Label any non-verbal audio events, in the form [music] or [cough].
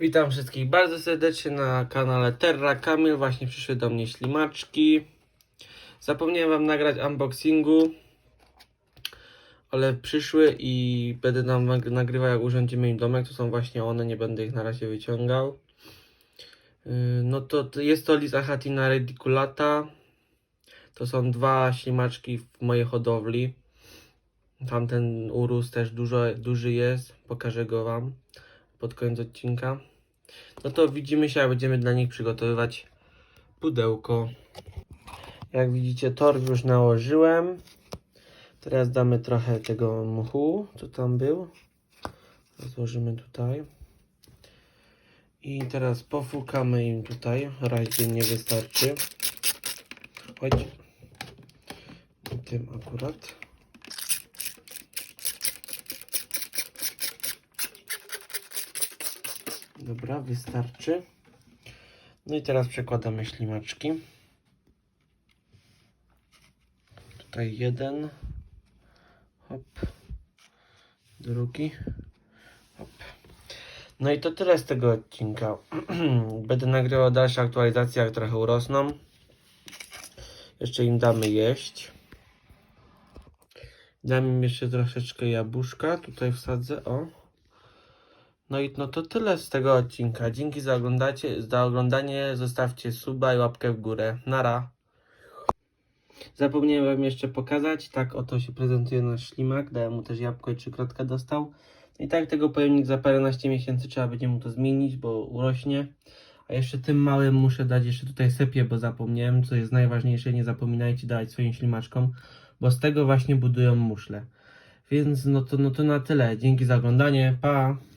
Witam wszystkich bardzo serdecznie na kanale Terra Kamil. Właśnie przyszły do mnie ślimaczki. Zapomniałem wam nagrać unboxingu, ale przyszły i będę nam nag- nagrywał jak urządzimy im domek. To są właśnie one, nie będę ich na razie wyciągał. Yy, No to, jest to Lis Achatina rediculata. To są dwa ślimaczki w mojej hodowli. Tamten urósł też dużo, duży jest. Pokażę go wam pod koniec odcinka. No to widzimy się, a będziemy dla nich przygotowywać pudełko. Jak widzicie, torb już nałożyłem. Teraz damy trochę tego mchu, co tam był. Złożymy tutaj. I teraz pofukamy im tutaj. Razie nie wystarczy. Chodź. Tym akurat. Dobra, wystarczy. No i teraz przekładamy ślimaczki. Tutaj jeden. Hop. Drugi. Hop. No i to tyle z tego odcinka. [clears throat] Będę nagrywał dalsze aktualizacje, jak trochę urosną. Jeszcze im damy jeść. Dam im jeszcze troszeczkę jabłuszka. Tutaj wsadzę, o. No i no to tyle z tego odcinka. Dzięki za, oglądacie, za oglądanie. Zostawcie suba i łapkę w górę. Nara. Zapomniałem wam jeszcze pokazać. Tak oto się prezentuje nasz ślimak. Dałem mu też jabłko i trzykrotka dostał. I tak tego pojemnik za paręnaście miesięcy trzeba będzie mu to zmienić, bo urośnie. A jeszcze tym małym muszę dać jeszcze tutaj sepię, bo zapomniałem, co jest najważniejsze. Nie zapominajcie dać swoim ślimaczkom, bo z tego właśnie budują muszle. Więc no to, no to na tyle. Dzięki za oglądanie. Pa!